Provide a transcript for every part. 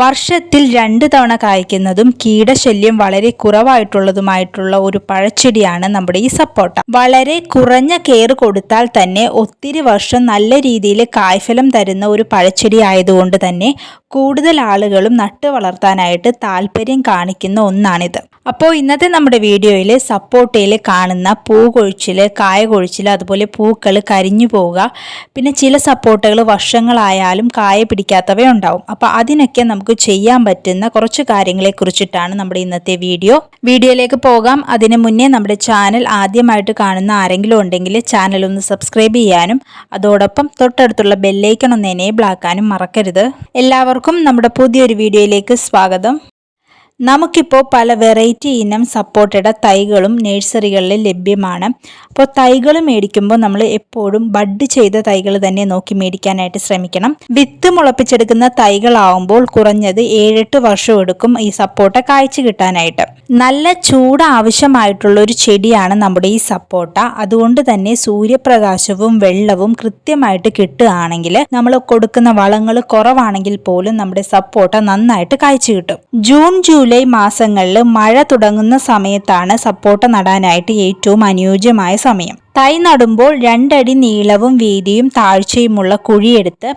വർഷത്തിൽ രണ്ട് തവണ കായ്ക്കുന്നതും കീടശല്യം വളരെ കുറവായിട്ടുള്ളതുമായിട്ടുള്ള ഒരു പഴച്ചെടിയാണ് നമ്മുടെ ഈ സപ്പോട്ട. വളരെ കുറഞ്ഞ കെയർ കൊടുത്താൽ തന്നെ ഒത്തിരി വർഷം നല്ല രീതിയിൽ കായ്ഫലം തരുന്ന ഒരു പഴച്ചെടി ആയതുകൊണ്ട് തന്നെ കൂടുതൽ ആളുകളും നട്ടു വളർത്താനായിട്ട് താല്പര്യം കാണിക്കുന്ന ഒന്നാണിത്. അപ്പോൾ ഇന്നത്തെ നമ്മുടെ വീഡിയോയിൽ സപ്പോട്ടയിൽ കാണുന്ന പൂ കൊഴിച്ചിൽ കായ കൊഴിച്ചിൽ അതുപോലെ പൂക്കൾ കരിഞ്ഞു പോവുക പിന്നെ ചില സപ്പോട്ടകൾ വർഷങ്ങളായാലും കായ പിടിക്കാത്തവയുണ്ടാവും അപ്പോൾ അതിനൊക്കെ നമുക്ക് ചെയ്യാൻ പറ്റുന്ന കുറച്ച് കാര്യങ്ങളെ കുറിച്ചിട്ടാണ് നമ്മുടെ ഇന്നത്തെ വീഡിയോ. വീഡിയോയിലേക്ക് പോകാം. അതിന് മുന്നേ നമ്മുടെ ചാനൽ ആദ്യമായിട്ട് കാണുന്ന ആരെങ്കിലും ഉണ്ടെങ്കിൽ ചാനൽ ഒന്ന് സബ്സ്ക്രൈബ് ചെയ്യാനും അതോടൊപ്പം തൊട്ടടുത്തുള്ള ബെല്ലൈക്കൺ ഒന്ന് എനേബിൾ ആക്കാനും മറക്കരുത്. എല്ലാവർക്കും നമ്മുടെ പുതിയൊരു വീഡിയോയിലേക്ക് സ്വാഗതം. നമുക്കിപ്പോൾ പല വെറൈറ്റി ഇനം സപ്പോർട്ടയുടെ തൈകളും നഴ്സറികളിൽ ലഭ്യമാണ്. അപ്പോൾ തൈകൾ മേടിക്കുമ്പോൾ നമ്മൾ എപ്പോഴും ബഡ് ചെയ്ത തൈകൾ തന്നെ നോക്കി മേടിക്കാനായിട്ട് ശ്രമിക്കണം. വിത്ത് മുളപ്പിച്ചെടുക്കുന്ന തൈകളാവുമ്പോൾ കുറഞ്ഞത് ഏഴെട്ട് വർഷം എടുക്കും ഈ സപ്പോർട്ട കായ്ച്ചു കിട്ടാനായിട്ട്. നല്ല ചൂട് ആവശ്യമായിട്ടുള്ള ഒരു ചെടിയാണ് നമ്മുടെ ഈ സപ്പോർട്ട അതുകൊണ്ട് തന്നെ സൂര്യപ്രകാശവും വെള്ളവും കൃത്യമായിട്ട് കിട്ടുകയാണെങ്കിൽ നമ്മൾ കൊടുക്കുന്ന വളങ്ങൾ കുറവാണെങ്കിൽ പോലും നമ്മുടെ സപ്പോർട്ട നന്നായിട്ട് കായ്ച്ചു കിട്ടും. ജൂൺ ജൂലൈ മാസങ്ങളിൽ മഴ തുടങ്ങുന്ന സമയത്താണ് സപ്പോർട്ട നടാനായിട്ട് ഏറ്റവും അനുയോജ്യമായ സമയം. തൈ നടുമ്പോൾ രണ്ടടി നീളവും വീതിയും താഴ്ചയുമുള്ള കുഴിയെടുത്ത്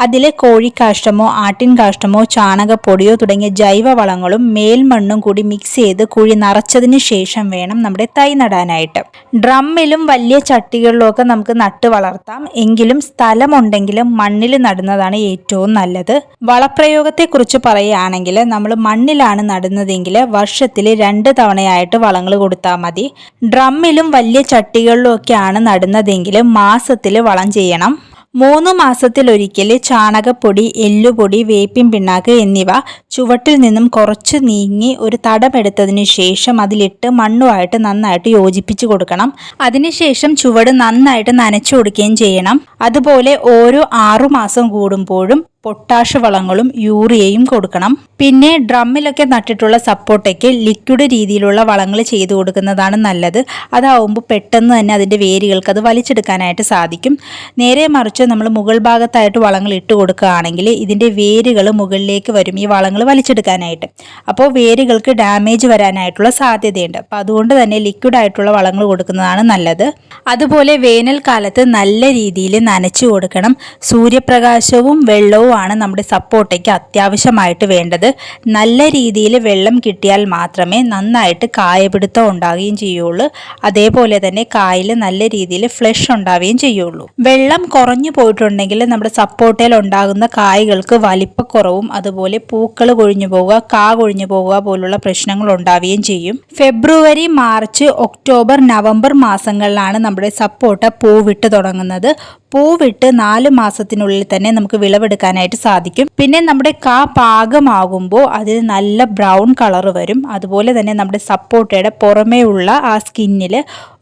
അതിലെ കോഴിക്കാഷ്ടമോ ആട്ടിൻ കാഷ്ടമോ ചാണകപ്പൊടിയോ തുടങ്ങിയ ജൈവവളങ്ങളും മേൽമണ്ണും കൂടി മിക്സ് ചെയ്ത് കുഴി നിറച്ചതിന് ശേഷം വേണം നമ്മുടെ തൈ നടാനായിട്ട്. ഡ്രമ്മിലും വലിയ ചട്ടികളിലും ഒക്കെ നമുക്ക് നട്ട് വളർത്താം. എങ്കിലും സ്ഥലമുണ്ടെങ്കിലും മണ്ണിൽ നടുന്നതാണ് ഏറ്റവും നല്ലത്. വളപ്രയോഗത്തെക്കുറിച്ച് പറയുകയാണെങ്കിൽ നമ്മൾ മണ്ണിലാണ് നടുന്നതെങ്കിൽ വർഷത്തിൽ രണ്ട് തവണയായിട്ട് വളങ്ങൾ കൊടുത്താൽ മതി. ഡ്രമ്മിലും വലിയ ചട്ടികളിലും ഒക്കെയാണ് നടുന്നതെങ്കിൽ മാസത്തിൽ വളം ചെയ്യണം. മൂന്ന് മാസത്തിലൊരിക്കൽ ചാണകപ്പൊടി എല്ലുപൊടി വേപ്പിൻ പിണ്ണാക്ക് എന്നിവ ചുവട്ടിൽ നിന്നും കുറച്ച് നീങ്ങി ഒരു തടമെടുത്തതിന് ശേഷം അതിലിട്ട് മണ്ണുമായിട്ട് നന്നായിട്ട് യോജിപ്പിച്ച് കൊടുക്കണം. അതിനുശേഷം ചുവട് നന്നായിട്ട് നനച്ചു കൊടുക്കുകയും ചെയ്യണം. അതുപോലെ ഓരോ ആറുമാസം കൂടുമ്പോഴും പൊട്ടാഷ് വളങ്ങളും യൂറിയയും കൊടുക്കണം. പിന്നെ ഡ്രമ്മിലൊക്കെ നട്ടിട്ടുള്ള സപ്പോർട്ടയ്ക്ക് ലിക്വിഡ് രീതിയിലുള്ള വളങ്ങൾ ചെയ്തു കൊടുക്കുന്നതാണ് നല്ലത്. അതാവുമ്പോൾ പെട്ടെന്ന് തന്നെ അതിന്റെ വേരുകൾക്ക് അത് വലിച്ചെടുക്കാനായിട്ട് സാധിക്കും. നേരെ മറിച്ച് നമ്മൾ മുകൾ ഭാഗത്തായിട്ട് വളങ്ങൾ ഇട്ട് കൊടുക്കുകയാണെങ്കിൽ ഇതിന്റെ വേരുകൾ മുകളിലേക്ക് വരും ഈ വളങ്ങൾ വലിച്ചെടുക്കാനായിട്ട്. അപ്പോൾ വേരുകൾക്ക് ഡാമേജ് വരാനായിട്ടുള്ള സാധ്യതയുണ്ട്. അപ്പോൾ അതുകൊണ്ട് തന്നെ ലിക്വിഡ് ആയിട്ടുള്ള വളങ്ങൾ കൊടുക്കുന്നതാണ് നല്ലത്. അതുപോലെ വേനൽക്കാലത്ത് നല്ല രീതിയിൽ നനച്ചു കൊടുക്കണം. സൂര്യപ്രകാശവും വെള്ളവും ആണ് നമ്മുടെ സപ്പോർട്ടയ്ക്ക് അത്യാവശ്യമായിട്ട് വേണ്ടത്. നല്ല രീതിയിൽ വെള്ളം കിട്ടിയാൽ മാത്രമേ നന്നായിട്ട് കായപിടുത്തം ഉണ്ടാവുകയും ചെയ്യുള്ളൂ. അതേപോലെ തന്നെ കായിൽ നല്ല രീതിയിൽ ഫ്ലഷ് ഉണ്ടാവുകയും ചെയ്യുള്ളൂ. വെള്ളം കുറഞ്ഞു പോയിട്ടുണ്ടെങ്കിൽ നമ്മുടെ സപ്പോർട്ടയിൽ ഉണ്ടാകുന്ന കായ്കൾക്ക് വലിപ്പക്കുറവും അതുപോലെ പൂക്കൾ കൊഴിഞ്ഞു പോവുക കാ കൊഴിഞ്ഞു പോവുക പോലുള്ള പ്രശ്നങ്ങൾ ഉണ്ടാവുകയും ചെയ്യും. ഫെബ്രുവരി മാർച്ച് ഒക്ടോബർ നവംബർ മാസങ്ങളിലാണ് നമ്മുടെ സപ്പോർട്ട പൂവിട്ട് തുടങ്ങുന്നത്. പൂവിട്ട് നാല് മാസത്തിനുള്ളിൽ തന്നെ നമുക്ക് വിളവെടുക്കാനായിട്ട് സാധിക്കും. പിന്നെ നമ്മുടെ കാ പാകമാകുമ്പോൾ അതിന് നല്ല ബ്രൗൺ കളർ വരും. അതുപോലെ തന്നെ നമ്മുടെ സപ്പോർട്ടയുടെ പുറമേ ഉള്ള ആ സ്കിന്നിൽ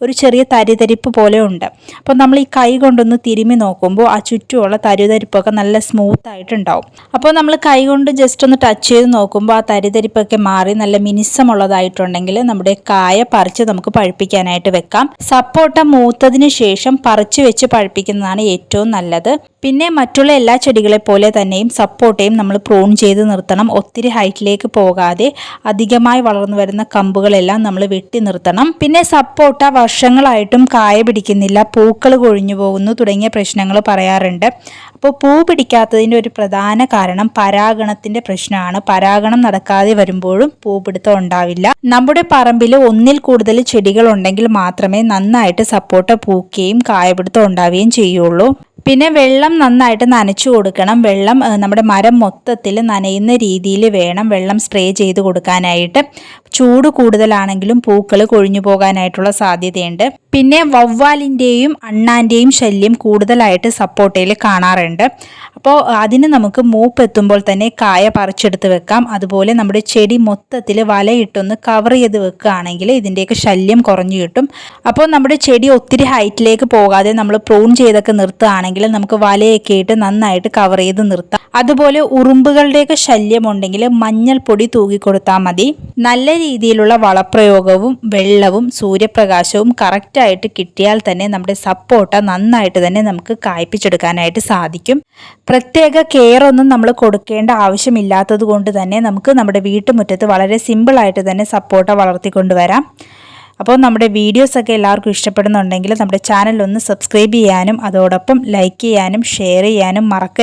ഒരു ചെറിയ തരിതരിപ്പ് പോലെ ഉണ്ട്. അപ്പോൾ നമ്മൾ ഈ കൈ കൊണ്ടൊന്ന് തിരുമ്മി നോക്കുമ്പോൾ ആ ചുറ്റുമുള്ള തരിതരിപ്പൊക്കെ നല്ല സ്മൂത്ത് ആയിട്ടുണ്ടാവും. അപ്പോൾ നമ്മൾ കൈ കൊണ്ട് ജസ്റ്റ് ഒന്ന് ടച്ച് ചെയ്ത് നോക്കുമ്പോൾ ആ തരിതരിപ്പൊക്കെ മാറി നല്ല മിനിസമുള്ളതായിട്ടുണ്ടെങ്കിൽ നമ്മുടെ കായ പറിച്ച് നമുക്ക് പഴുപ്പിക്കാനായിട്ട് വെക്കാം. സപ്പോട്ട മൂത്തതിന് ശേഷം പറിച്ച് വെച്ച് പഴുപ്പിക്കുന്നതാണ് ഏറ്റവും നല്ലത്. പിന്നെ മറ്റുള്ള എല്ലാ ചെടികളെ പോലെ തന്നെയും സപ്പോർട്ടേയും നമ്മൾ പ്രൂൺ ചെയ്ത് നിർത്തണം. ഒത്തിരി ഹൈറ്റിലേക്ക് പോകാതെ അധികമായി വളർന്നു വരുന്ന കമ്പുകളെല്ലാം നമ്മൾ വെട്ടി നിർത്തണം. പിന്നെ സപ്പോർട്ട വർഷങ്ങളായിട്ടും കായ പിടിക്കുന്നില്ല പൂക്കൾ കൊഴിഞ്ഞു പോകുന്നു തുടങ്ങിയ പ്രശ്നങ്ങൾ പറയാറുണ്ട്. അപ്പോൾ പൂ പിടിക്കാത്തതിന്റെ ഒരു പ്രധാന കാരണം പരാഗണത്തിന്റെ പ്രശ്നമാണ്. പരാഗണം നടക്കാതെ വരുമ്പോഴും പൂപിടുത്തം ഉണ്ടാവില്ല. നമ്മുടെ പറമ്പിൽ ഒന്നിൽ കൂടുതൽ ചെടികൾ ഉണ്ടെങ്കിൽ മാത്രമേ നന്നായിട്ട് സപ്പോർട്ട പൂക്കുകയും കായപിടുത്തം ഉണ്ടാവുകയും ചെയ്യുള്ളൂ. പിന്നെ വെള്ളം നന്നായിട്ട് നനച്ചു കൊടുക്കണം. വെള്ളം നമ്മുടെ മരം മൊത്തത്തിൽ നനയുന്ന രീതിയിൽ വേണം വെള്ളം സ്പ്രേ ചെയ്ത് കൊടുക്കാനായിട്ട്. ചൂട് കൂടുതലാണെങ്കിലും പൂക്കൾ കൊഴിഞ്ഞു പോകാനായിട്ടുള്ള സാധ്യതയുണ്ട്. പിന്നെ വവ്വാലിന്റെയും അണ്ണാന്റെയും ശല്യം കൂടുതലായിട്ട് സപ്പോർട്ടയിൽ കാണാറുണ്ട്. അപ്പോൾ അതിന് നമുക്ക് മൂപ്പ് എത്തുമ്പോൾ തന്നെ കായ പറിച്ചെടുത്ത് വെക്കാം. അതുപോലെ നമ്മുടെ ചെടി മൊത്തത്തിൽ വലയിട്ടൊന്ന് കവർ ചെയ്ത് വെക്കുകയാണെങ്കിൽ ഇതിന്റെയൊക്കെ ശല്യം കുറഞ്ഞു കിട്ടും. അപ്പോൾ നമ്മുടെ ചെടി ഒത്തിരി ഹൈറ്റിലേക്ക് പോകാതെ നമ്മൾ പ്രൂൺ ചെയ്തൊക്കെ നിർത്തുകയാണെങ്കിൽ നമുക്ക് വലയൊക്കെ ഇട്ട് നന്നായിട്ട് കവർ ചെയ്ത് നിർത്താം. അതുപോലെ ഉറുമ്പുകളുടെയൊക്കെ ശല്യമുണ്ടെങ്കിൽ മഞ്ഞൾപ്പൊടി തൂക്കി കൊടുത്താൽ മതി. നല്ല രീതിയിലുള്ള വളപ്രയോഗവും വെള്ളവും സൂര്യപ്രകാശവും കറക്റ്റായിട്ട് കിട്ടിയാൽ തന്നെ നമ്മുടെ സപ്പോട്ട നന്നായിട്ട് തന്നെ നമുക്ക് കായ്പിച്ചെടുക്കാനായിട്ട് സാധിക്കും. പ്രത്യേക കെയർ ഒന്നും നമ്മൾ കൊടുക്കേണ്ട ആവശ്യമില്ലാത്തത് കൊണ്ട് തന്നെ നമുക്ക് നമ്മുടെ വീട്ടുമുറ്റത്ത് വളരെ സിമ്പിളായിട്ട് തന്നെ സപ്പോട്ട വളർത്തിക്കൊണ്ടുവരാം അപ്പോൾ നമ്മുടെ വീഡിയോസൊക്കെ എല്ലാവർക്കും ഇഷ്ടപ്പെടുന്നുണ്ടെങ്കിൽ നമ്മുടെ ചാനൽ ഒന്ന് സബ്സ്ക്രൈബ് ചെയ്യാനും അതോടൊപ്പം ലൈക്ക് ചെയ്യാനും ഷെയർ ചെയ്യാനും മറക്കരുത്.